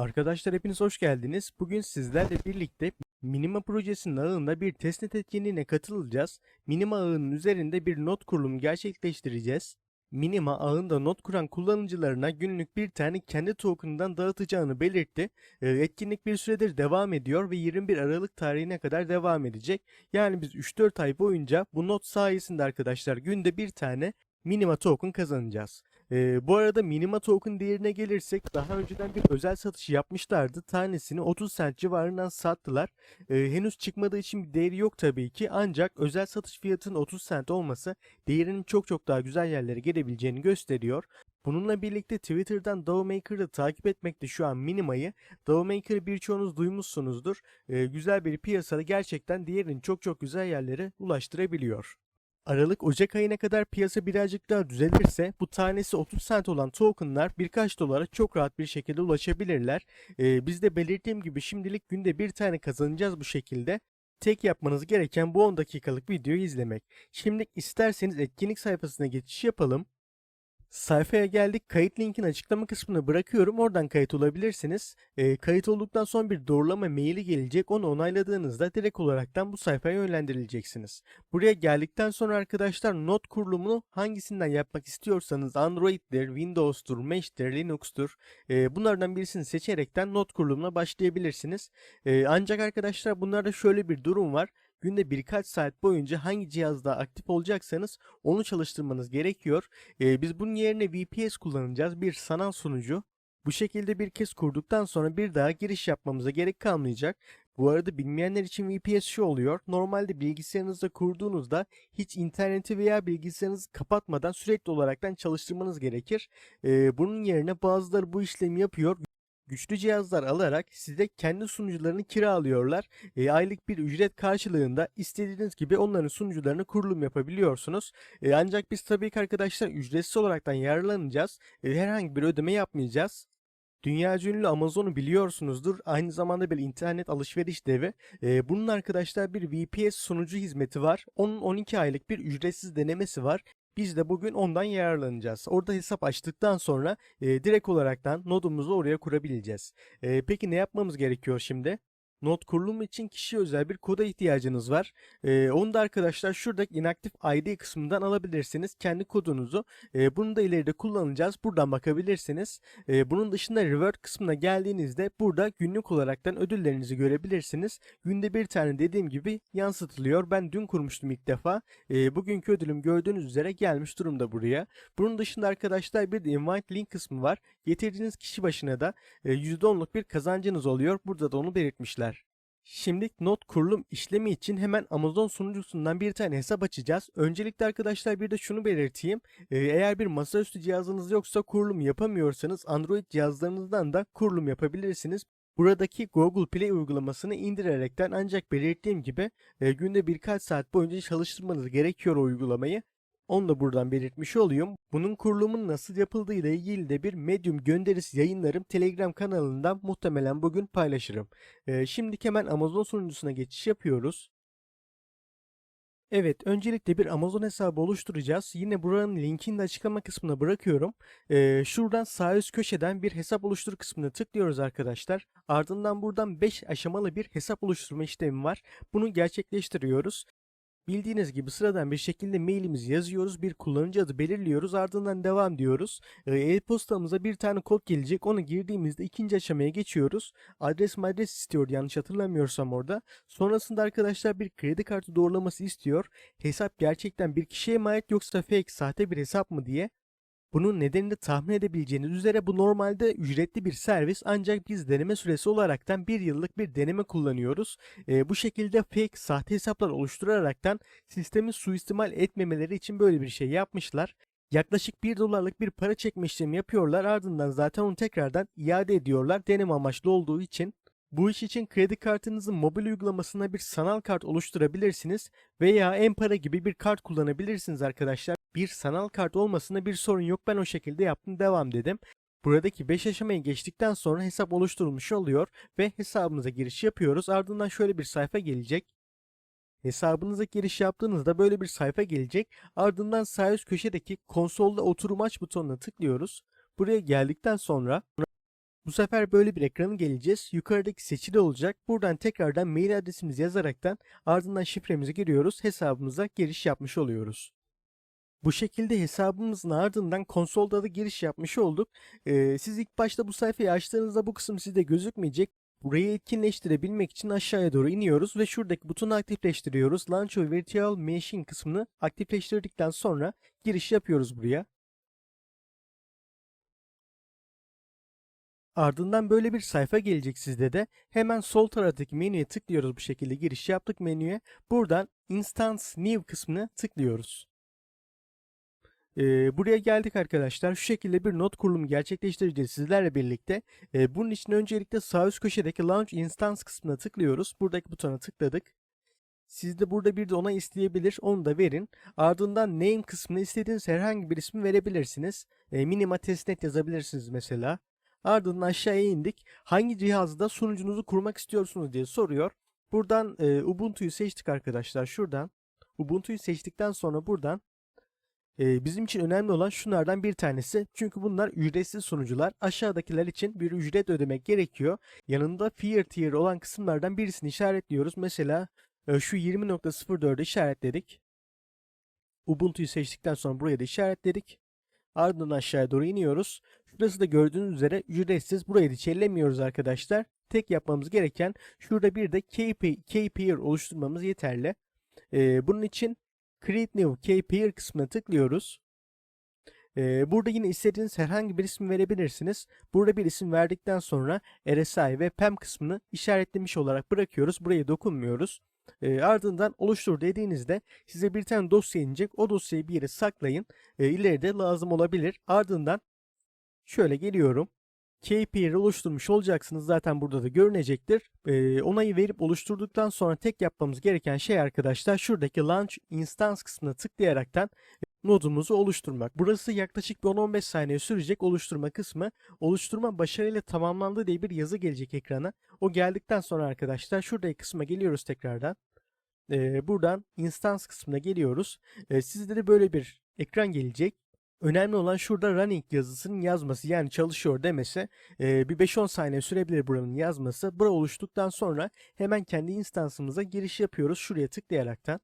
Arkadaşlar hepiniz hoş geldiniz. Bugün sizlerle birlikte Minima projesinin ağında bir testnet etkinliğine katılacağız. Minima ağının üzerinde bir not kurulumu gerçekleştireceğiz. Minima ağında not kuran kullanıcılarına günlük bir tane kendi token'ından dağıtacağını belirtti. Ee, Etkinlik bir süredir devam ediyor ve 21 Aralık tarihine kadar devam edecek. Yani biz 3-4 ay boyunca bu not sayesinde arkadaşlar günde bir tane Minima token kazanacağız. Ee, bu arada minima token değerine gelirsek daha önceden bir özel satışı yapmışlardı. Tanesini 30 cent civarından sattılar. Ee, henüz çıkmadığı için bir değeri yok tabii ki. Ancak özel satış fiyatının 30 cent olması değerinin çok çok daha güzel yerlere gelebileceğini gösteriyor. Bununla birlikte Twitter'dan Dawmaker'ı takip etmekte şu an Minima'yı. Dawmaker'ı birçoğunuz duymuşsunuzdur. Ee, güzel bir piyasada gerçekten değerini çok çok güzel yerlere ulaştırabiliyor. Aralık-Ocak ayına kadar piyasa birazcık daha düzelirse bu tanesi 30 cent olan tokenlar birkaç dolara çok rahat bir şekilde ulaşabilirler. Ee, biz de belirttiğim gibi şimdilik günde bir tane kazanacağız bu şekilde. Tek yapmanız gereken bu 10 dakikalık videoyu izlemek. Şimdi isterseniz etkinlik sayfasına geçiş yapalım. Sayfaya geldik. Kayıt linkini açıklama kısmına bırakıyorum. Oradan kayıt olabilirsiniz. Ee, kayıt olduktan sonra bir doğrulama maili gelecek. Onu onayladığınızda direkt olaraktan bu sayfaya yönlendirileceksiniz. Buraya geldikten sonra arkadaşlar not kurulumunu hangisinden yapmak istiyorsanız Android'dir, Windows'tur, Mesh'tir, Linux'tur. Ee, bunlardan birisini seçerekten not kurulumuna başlayabilirsiniz. Ee, ancak arkadaşlar bunlarda şöyle bir durum var günde birkaç saat boyunca hangi cihazda aktif olacaksanız onu çalıştırmanız gerekiyor. Ee, biz bunun yerine VPS kullanacağız. Bir sanal sunucu. Bu şekilde bir kez kurduktan sonra bir daha giriş yapmamıza gerek kalmayacak. Bu arada bilmeyenler için VPS şu oluyor. Normalde bilgisayarınızda kurduğunuzda hiç interneti veya bilgisayarınızı kapatmadan sürekli olaraktan çalıştırmanız gerekir. Ee, bunun yerine bazıları bu işlemi yapıyor güçlü cihazlar alarak size kendi sunucularını kiralıyorlar. E, aylık bir ücret karşılığında istediğiniz gibi onların sunucularını kurulum yapabiliyorsunuz. E, ancak biz tabii ki arkadaşlar ücretsiz olaraktan yararlanacağız. E, herhangi bir ödeme yapmayacağız. Dünya ünlü Amazon'u biliyorsunuzdur. Aynı zamanda bir internet alışveriş devi. Ee, bunun arkadaşlar bir VPS sunucu hizmeti var. Onun 12 aylık bir ücretsiz denemesi var. Biz de bugün ondan yararlanacağız. Orada hesap açtıktan sonra e, direkt olaraktan nodumuzu oraya kurabileceğiz. E, peki ne yapmamız gerekiyor şimdi? Not kurulumu için kişiye özel bir koda ihtiyacınız var. Ee, onu da arkadaşlar şuradaki inaktif ID kısmından alabilirsiniz. Kendi kodunuzu. Ee, bunu da ileride kullanacağız. Buradan bakabilirsiniz. Ee, bunun dışında reward kısmına geldiğinizde burada günlük olaraktan ödüllerinizi görebilirsiniz. Günde bir tane dediğim gibi yansıtılıyor. Ben dün kurmuştum ilk defa. Ee, bugünkü ödülüm gördüğünüz üzere gelmiş durumda buraya. Bunun dışında arkadaşlar bir de invite link kısmı var. Getirdiğiniz kişi başına da e, %10'luk bir kazancınız oluyor. Burada da onu belirtmişler. Şimdi not kurulum işlemi için hemen Amazon sunucusundan bir tane hesap açacağız. Öncelikle arkadaşlar bir de şunu belirteyim. Ee, eğer bir masaüstü cihazınız yoksa kurulum yapamıyorsanız Android cihazlarınızdan da kurulum yapabilirsiniz. Buradaki Google Play uygulamasını indirerekten ancak belirttiğim gibi e, günde birkaç saat boyunca çalıştırmanız gerekiyor o uygulamayı. Onu da buradan belirtmiş olayım. Bunun kurulumun nasıl yapıldığı ile ilgili de bir Medium gönderisi yayınlarım Telegram kanalından muhtemelen bugün paylaşırım. Ee, şimdi hemen Amazon sunucusuna geçiş yapıyoruz. Evet, öncelikle bir Amazon hesabı oluşturacağız. Yine buranın linkini de açıklama kısmına bırakıyorum. Ee, şuradan sağ üst köşeden bir hesap oluştur kısmına tıklıyoruz arkadaşlar. Ardından buradan 5 aşamalı bir hesap oluşturma işlemi var. Bunu gerçekleştiriyoruz. Bildiğiniz gibi sıradan bir şekilde mailimizi yazıyoruz, bir kullanıcı adı belirliyoruz, ardından devam diyoruz. Ee, E-postamıza bir tane kod gelecek, onu girdiğimizde ikinci aşamaya geçiyoruz. Adres adres istiyor yanlış hatırlamıyorsam orada. Sonrasında arkadaşlar bir kredi kartı doğrulaması istiyor. Hesap gerçekten bir kişiye mi ait yoksa fake, sahte bir hesap mı diye. Bunun nedenini tahmin edebileceğiniz üzere bu normalde ücretli bir servis ancak biz deneme süresi olaraktan bir yıllık bir deneme kullanıyoruz. E, bu şekilde fake sahte hesaplar oluşturaraktan sistemi suistimal etmemeleri için böyle bir şey yapmışlar. Yaklaşık 1 dolarlık bir para çekme işlemi yapıyorlar ardından zaten onu tekrardan iade ediyorlar deneme amaçlı olduğu için. Bu iş için kredi kartınızın mobil uygulamasına bir sanal kart oluşturabilirsiniz veya en-para gibi bir kart kullanabilirsiniz arkadaşlar. Bir sanal kart olmasında bir sorun yok ben o şekilde yaptım devam dedim. Buradaki 5 aşamayı geçtikten sonra hesap oluşturulmuş oluyor ve hesabımıza giriş yapıyoruz. Ardından şöyle bir sayfa gelecek. Hesabınıza giriş yaptığınızda böyle bir sayfa gelecek. Ardından sağ üst köşedeki konsolda oturum aç butonuna tıklıyoruz. Buraya geldikten sonra Bu sefer böyle bir ekranı geleceğiz. Yukarıdaki seçili olacak. Buradan tekrardan mail adresimizi yazaraktan ardından şifremizi giriyoruz. Hesabımıza giriş yapmış oluyoruz. Bu şekilde hesabımızın ardından konsolda da giriş yapmış olduk. Ee, siz ilk başta bu sayfayı açtığınızda bu kısım sizde gözükmeyecek. Burayı etkinleştirebilmek için aşağıya doğru iniyoruz ve şuradaki butonu aktifleştiriyoruz. Launch Virtual Machine kısmını aktifleştirdikten sonra giriş yapıyoruz buraya. Ardından böyle bir sayfa gelecek sizde de. Hemen sol taraftaki menüye tıklıyoruz bu şekilde giriş yaptık menüye. Buradan Instance New kısmına tıklıyoruz. Ee, buraya geldik arkadaşlar. Şu şekilde bir not kurulumu gerçekleştireceğiz sizlerle birlikte. Ee, bunun için öncelikle sağ üst köşedeki Launch Instance kısmına tıklıyoruz. Buradaki butona tıkladık. Siz de burada bir de onay isteyebilir. Onu da verin. Ardından name kısmına istediğiniz herhangi bir ismi verebilirsiniz. Ee, minima testnet yazabilirsiniz mesela. Ardından aşağıya indik. Hangi cihazda sunucunuzu kurmak istiyorsunuz diye soruyor. Buradan e, Ubuntu'yu seçtik arkadaşlar. Şuradan Ubuntu'yu seçtikten sonra buradan e, bizim için önemli olan şunlardan bir tanesi. Çünkü bunlar ücretsiz sunucular. Aşağıdakiler için bir ücret ödemek gerekiyor. Yanında Fear Tier olan kısımlardan birisini işaretliyoruz. Mesela şu 20.04'ü işaretledik. Ubuntu'yu seçtikten sonra buraya da işaretledik. Ardından aşağıya doğru iniyoruz. Şurası da gördüğünüz üzere ücretsiz. Burayı da çellemiyoruz arkadaşlar. Tek yapmamız gereken şurada bir de KP, KPR oluşturmamız yeterli. Ee, bunun için Create New KPR kısmına tıklıyoruz. Ee, burada yine istediğiniz herhangi bir isim verebilirsiniz. Burada bir isim verdikten sonra RSI ve PEM kısmını işaretlemiş olarak bırakıyoruz. Buraya dokunmuyoruz. E, ardından oluştur dediğinizde size bir tane dosya inecek. O dosyayı bir yere saklayın. E, ileride lazım olabilir. Ardından şöyle geliyorum. KPR oluşturmuş olacaksınız. Zaten burada da görünecektir. E, onayı verip oluşturduktan sonra tek yapmamız gereken şey arkadaşlar şuradaki Launch Instance kısmına tıklayaraktan nodumuzu oluşturmak. Burası yaklaşık bir 10-15 saniye sürecek oluşturma kısmı. Oluşturma başarıyla tamamlandı diye bir yazı gelecek ekrana. O geldikten sonra arkadaşlar şuradaki kısma geliyoruz tekrardan. Ee, buradan instance kısmına geliyoruz. Ee, sizde de böyle bir ekran gelecek. Önemli olan şurada running yazısının yazması yani çalışıyor demesi. Ee, bir 5-10 saniye sürebilir buranın yazması. Bura oluştuktan sonra hemen kendi instansımıza giriş yapıyoruz şuraya tıklayaraktan.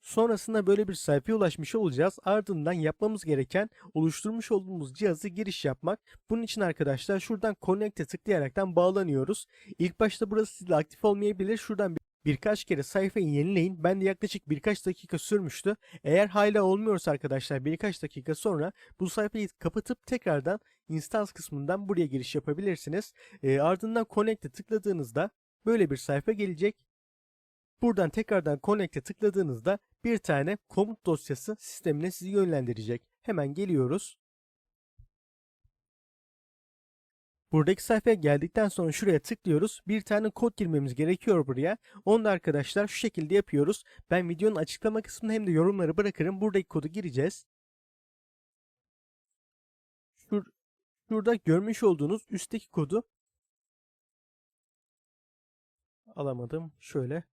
Sonrasında böyle bir sayfaya ulaşmış olacağız. Ardından yapmamız gereken oluşturmuş olduğumuz cihazı giriş yapmak. Bunun için arkadaşlar şuradan Connect'e tıklayaraktan bağlanıyoruz. İlk başta burası sizde aktif olmayabilir. Şuradan bir birkaç kere sayfayı yenileyin. Ben de yaklaşık birkaç dakika sürmüştü. Eğer hala olmuyorsa arkadaşlar birkaç dakika sonra bu sayfayı kapatıp tekrardan instans kısmından buraya giriş yapabilirsiniz. E, ardından Connect'e tıkladığınızda böyle bir sayfa gelecek. Buradan tekrardan Connect'e tıkladığınızda bir tane komut dosyası sistemine sizi yönlendirecek. Hemen geliyoruz. Buradaki sayfaya geldikten sonra şuraya tıklıyoruz. Bir tane kod girmemiz gerekiyor buraya. Onu da arkadaşlar şu şekilde yapıyoruz. Ben videonun açıklama kısmına hem de yorumları bırakırım. Buradaki kodu gireceğiz. Şur şurada görmüş olduğunuz üstteki kodu alamadım. Şöyle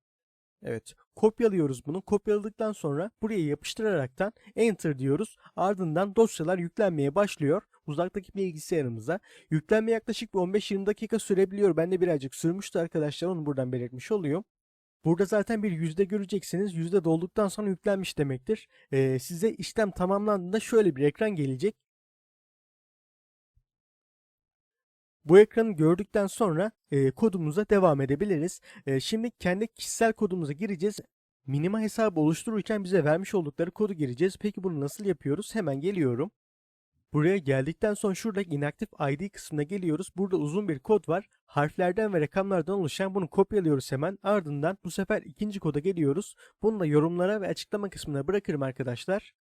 Evet. Kopyalıyoruz bunu. Kopyaladıktan sonra buraya yapıştıraraktan enter diyoruz. Ardından dosyalar yüklenmeye başlıyor. Uzaktaki bilgisayarımıza. Yüklenme yaklaşık bir 15-20 dakika sürebiliyor. Ben de birazcık sürmüştü arkadaşlar. Onu buradan belirtmiş oluyorum. Burada zaten bir yüzde göreceksiniz. Yüzde dolduktan sonra yüklenmiş demektir. Ee, size işlem tamamlandığında şöyle bir ekran gelecek. Bu ekranı gördükten sonra e, kodumuza devam edebiliriz. E, şimdi kendi kişisel kodumuza gireceğiz. Minima hesabı oluştururken bize vermiş oldukları kodu gireceğiz. Peki bunu nasıl yapıyoruz? Hemen geliyorum. Buraya geldikten sonra şuradaki inaktif ID kısmına geliyoruz. Burada uzun bir kod var. Harflerden ve rakamlardan oluşan bunu kopyalıyoruz hemen. Ardından bu sefer ikinci koda geliyoruz. Bunu da yorumlara ve açıklama kısmına bırakırım arkadaşlar.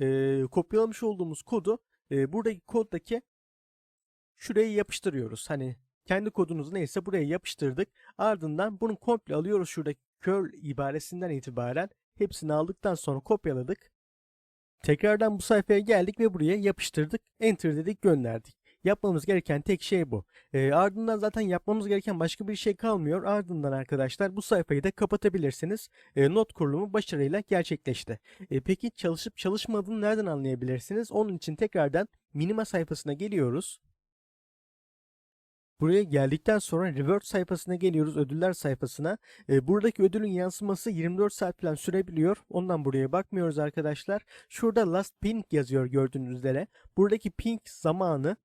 Ee, kopyalamış olduğumuz kodu e, buradaki koddaki şuraya yapıştırıyoruz. Hani kendi kodunuz neyse buraya yapıştırdık. Ardından bunu komple alıyoruz şuradaki curl ibaresinden itibaren. Hepsini aldıktan sonra kopyaladık. Tekrardan bu sayfaya geldik ve buraya yapıştırdık. Enter dedik gönderdik. Yapmamız gereken tek şey bu. E, ardından zaten yapmamız gereken başka bir şey kalmıyor. Ardından arkadaşlar bu sayfayı da kapatabilirsiniz. E, not kurulumu başarıyla gerçekleşti. E, peki çalışıp çalışmadığını nereden anlayabilirsiniz? Onun için tekrardan minima sayfasına geliyoruz. Buraya geldikten sonra reward sayfasına geliyoruz ödüller sayfasına. E, buradaki ödülün yansıması 24 saat falan sürebiliyor. Ondan buraya bakmıyoruz arkadaşlar. Şurada last ping yazıyor gördüğünüz üzere. Buradaki ping zamanı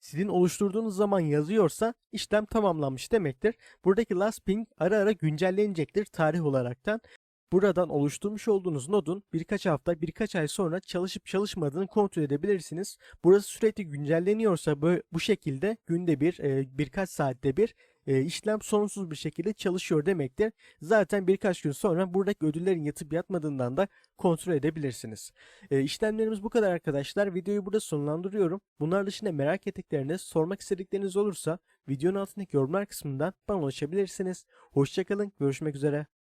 sizin oluşturduğunuz zaman yazıyorsa işlem tamamlanmış demektir. Buradaki last ping ara ara güncellenecektir tarih olaraktan. Buradan oluşturmuş olduğunuz nodun birkaç hafta, birkaç ay sonra çalışıp çalışmadığını kontrol edebilirsiniz. Burası sürekli güncelleniyorsa bu, şekilde günde bir, e, birkaç saatte bir e, işlem sonsuz bir şekilde çalışıyor demektir. Zaten birkaç gün sonra buradaki ödüllerin yatıp yatmadığından da kontrol edebilirsiniz. E, işlemlerimiz bu kadar arkadaşlar. Videoyu burada sonlandırıyorum. Bunlar dışında merak ettikleriniz, sormak istedikleriniz olursa videonun altındaki yorumlar kısmından bana ulaşabilirsiniz. Hoşçakalın, görüşmek üzere.